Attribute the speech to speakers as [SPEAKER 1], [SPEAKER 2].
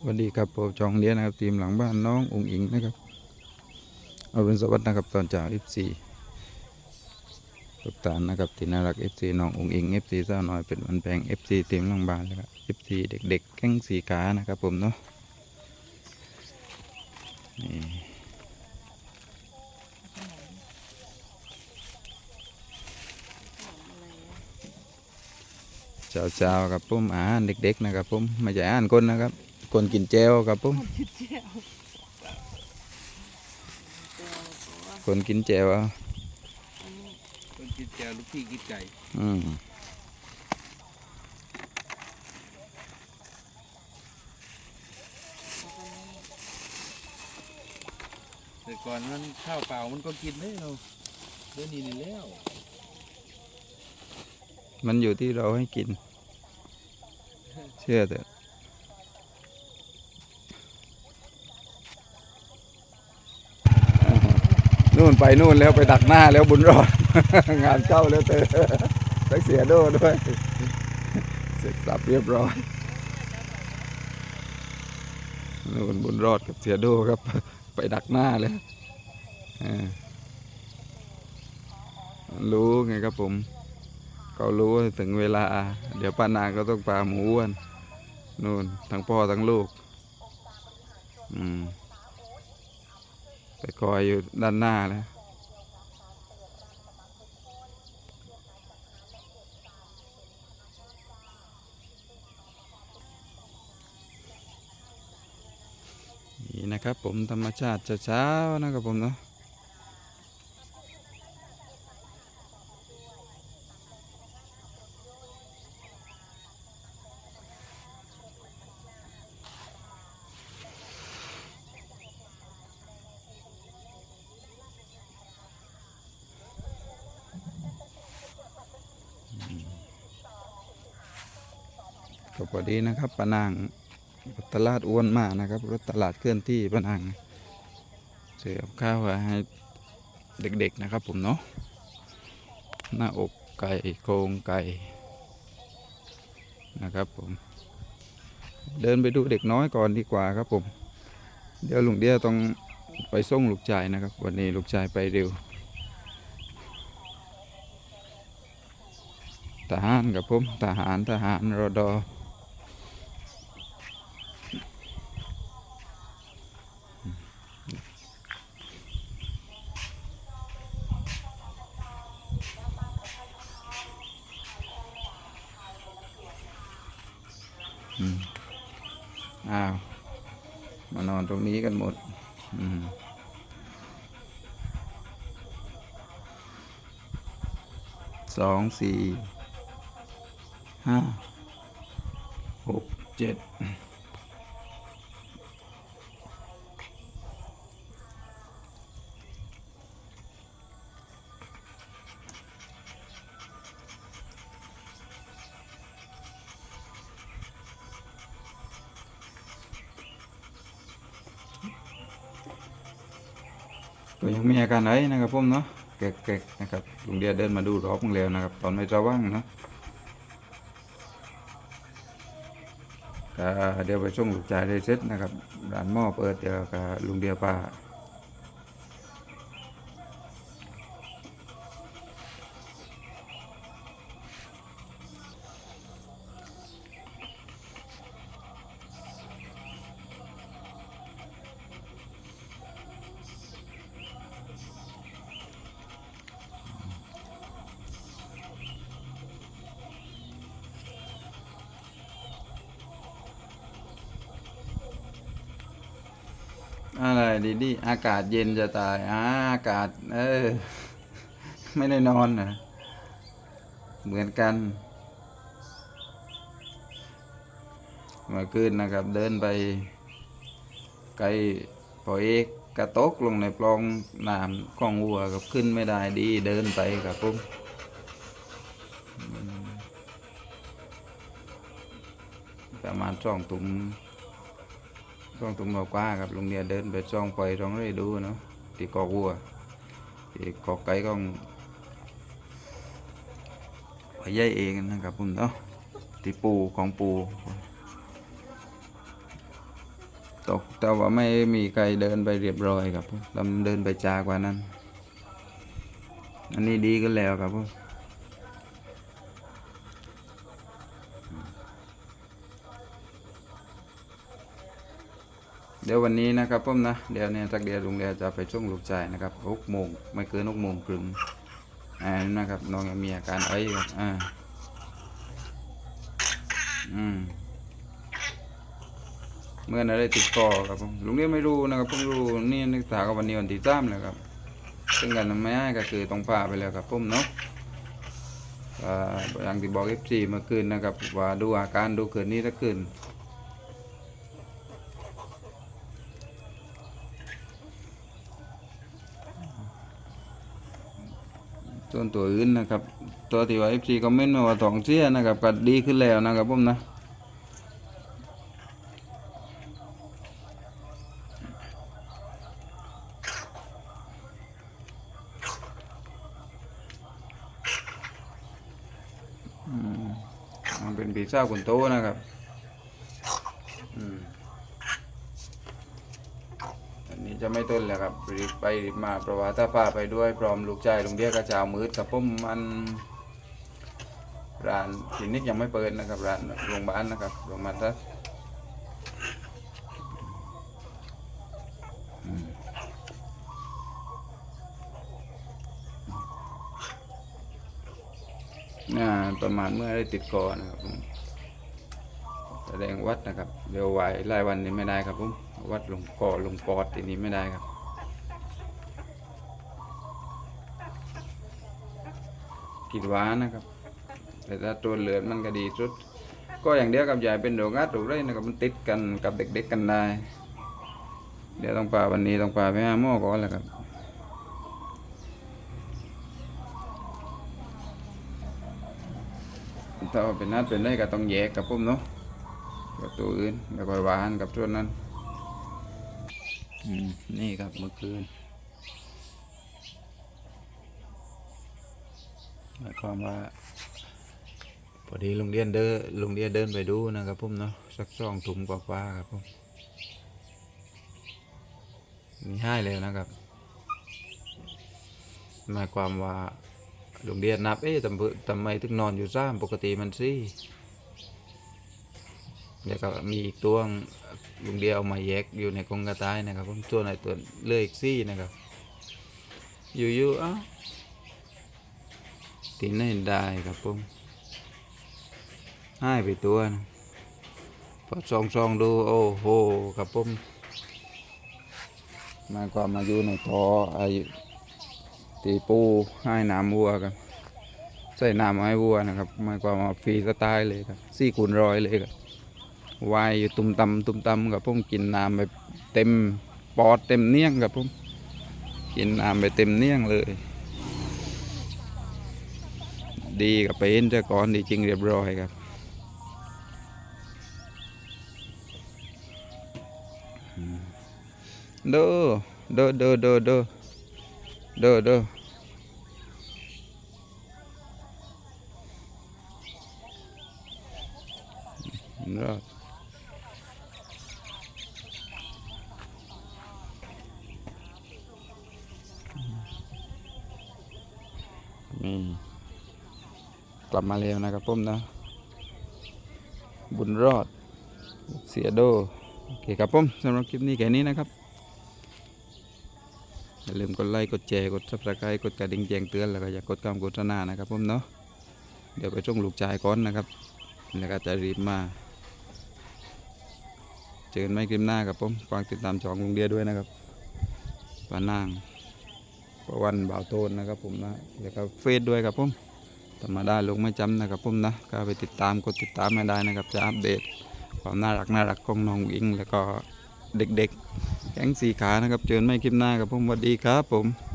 [SPEAKER 1] สวัสดีครับผมจองเลี้ยนะครับทีมหลังบ้านน้ององอิงนะครับเอาเป็นสวัสดีนะครับตอนจาก F4 ทุกท่านนะครับที่น่ารัก F4 น้ององอิง F4 สาวน้อยเป็นวันแปลง F4 ทีมหลังบ้านนะครับ F4 เด็กๆแก้งสีขานะครับผมเนาะนี่เช้าๆครับผมอาหารเด็กๆนะครับผมไม่ใช่อาหารคนนะครับ คนกินเจลครับผมคนกินเจลเอา
[SPEAKER 2] คนกินแจวลูกพี่กินไก่
[SPEAKER 1] อืม
[SPEAKER 2] แต่ก่อนมันข้าวเปล่ามันก็กินได้เราเดี๋ยวนี้นี่แล้ว
[SPEAKER 1] มันอยู่ที่เราให้กิน เชื่อเถอะ นู่นไปนู่นแล้วไปดักหน้าแล้วบุญรอด งานเข้าแล้วเธอไปเสียโดด้วย เสร็จสับเรียบร้อยนู่นบุญรอดกับเสียโดครับ ไปดักหน้าเลยรู้ไงครับผมเขารู้ว่าถึงเวลา เดี๋ยวป้านางก็ต้องปลาหมูอ้วนนู่นทั้งพ่อทั้งลูก อืม ไปคอยอยู่ด้านหน้าแล้วนี่นะครับผมธรรมชาติเช้าๆนะครับผมเนาะ ก็พอดีนะครับปะนางรถตลาดอ้วนมากนะครับรถตลาดเคลื่อนที่ปะนางเสือกับข้าวไว้ให้เด็กๆนะครับผมเนาะหน้าอกไก่โครงไก่นะครับผม เดินไปดูเด็กน้อยก่อนดีกว่าครับผม เดี๋ยวลุงเดียต้องไปส่งลูกชายนะครับ วันนี้ลูกชายไปเร็วทหารกับผมทหารทหารรอดอ อ้าว มานอนตรงนี้กันหมด อืมสองสี่ห้าหกเจ็ด ก็ยังมีอาการไหนนะครับผมเนาะแกกๆนะครับลุงเดียเดินมาดูรอบมึงแล้วนะครับ ตอนไม่ระวังเนาะก็เดี๋ยวไปช่วงลูกชายได้เสร็จนะครับร้านหม้อเปิดเดี๋ยวกับลุงเดียป้า อะไรดีดีอากาศเย็นจะตายอาอากาศ เออ ไม่ได้นอนนะเหมือนกันมื่อคืนนะครับ เดินไป ไกลพอเอกกระตกลงในปลองน้ำคลองวัวกับขึ้นไม่ได้ดีเดินไปครับผมอืมประมาณสองตุ่ม ช่องตุ้มกว่าครับโรงเรียนเดินไปช่องไฟช่องไรดูเนาะที่กอกวัวที่กอกไก่ก็ไปย่ายเองนะครับผมเนาะที่ปูของปูตกแต่ว่าไม่มีใครเดินไปเรียบร้อยครับผมดำเดินไปจากว่านั้น อันนี้ดีขึ้นแล้วครับผม เดี๋ยววันนี้นะครับผมนะเดี๋ยวเนี่ยทักเดียวลุงเดียวจะไปช่วงลูกชายนะครับหกโมงไม่เกินหกโมงครึ่งอ่านี่นะครับน้องยังมีอาการไอครับอ่าอืมเมื่อนั้นได้ติดต่อครับผมลุงเรียไม่รู้นะครับเพิ่งรู้นี่นึกถากับวันนี้วันที่สามแล้วครับ ซึ่งกันไม่ให้ก็คือต้องพาไปแล้วครับผมเนาะอ่าอย่างที่บอกเอฟซีเมื่อคืนนะครับว่าดูอาการดูคืนนี้ถ้าคืน ส่วนตัวอื่นนะครับ ตัวที่ว่าเอฟซีคอมเมนต์มาว่าท้องเสียนะครับก็ดีขึ้นแล้วนะครับผมนะมันเป็นปีเศร้าคนโตนะครับอืมอันนี้ จะไม่ต้นแล้วครับรีบไปรีบมาเพราะว่าถ้าป้าไปด้วยพร้อมลูกชายลุงเดียกระจาวมืดกับผมมันร้านคลินิกยังไม่เปิดนะครับร้านโรงพยาบาลนะครับโรงพยาบาลทัศน่าประมาณเมื่อได้ติดคอนะครับผมแสดงวัดนะครับเดี๋ยวไหวรายวันนี้ไม่ได้ครับผม วัดหลงคอลงปอดทีนี้ไม่ได้ครับ กินหวานนะครับ แต่ถ้าตัวเหลือมันก็ดีสุด ก็อย่างเดียวกับยายเป็นโรคอัดโรคไรนะครับมันติดกันกับเด็กๆกันได้ เดี๋ยวต้องพาวันนี้ต้องพาไปหาหม้อก่อนแหละครับถ้าเป็นนัดเป็นได้ก็ต้องแยกกับผมเนาะกับตัวอื่นแล้วก็หวานกับส่วนนั้น นี่ครับเมื่อคืนหมายความว่าพอดีลุงเดียนเดินลุงเดียนเดินไปดูนะครับผมเนาะสักสองถุงกว่าๆครับผมมีให้แล้วนะครับ หมายความว่าลุงเดียนนับเอ๊ะทำไมทำไมถึงนอนอยู่ซ้ำปกติมันสี่ เดี๋ยวก็มีอีกตัวลุงเดียเอามาแยกอยู่ในกรงกระต่ายนะครับผมตัวไหนตัวเลือกอีกซี่นะครับ อยู่ๆอ้าตีนไหนได้ครับผมให้ไปตัวนะพอซองซองๆดูโอ้โหครับผมมาความมาอยู่ในท่ออายุตีปูให้น้ำวัวครับใส่น้ำให้วัวนะครับมาความว่าฟรีสไตล์เลยครับสี่คูณร้อยเลยครับ วายอยู่ตุ่มตำตุ่มตำกับผมกินน้ำไปเต็มปอดเต็มเนียงครับผมกินน้ำไปเต็มเนียงเลย ดีกับไปเห็นเจ้าก่อนดีจริงเรียบร้อยครับเด้อเด้อเด้อเด้อเด้อเด้อเด้อรอด ลับมาแล้วนะครับผมนะ บุญรอด เสียโด โอเคครับผมสำหรับคลิปนี้แค่นี้นะครับ อย่าลืมกดไลค์ กดแชร์ กด subscribe กดกระดิ่งแจ้งเตือน แล้วก็อย่ากกดคำโฆษณานะครับผมเนาะ เดี๋ยวไปส่งลูกชายก่อนนะครับ แล้วก็จะรีบมาเจอกันไม่คลิปหน้าครับผมฝากติดตามช่องลุงเดียด้วยนะครับปานางประวันบ่าวโตนนะครับผมนะแล้วก็เฟซด้วยครับผม ธรรมดาลงไม่จำนะครับผมนะก็ไปติดตามกดติดตามไม่ได้นะครับ จะอัปเดตความน่ารักน่ารักของน้องอิงแล้วก็เด็กๆ แก๊งสีขานะครับเจอกันไม่คลิปหน้าครับผมสวัสดีครับผม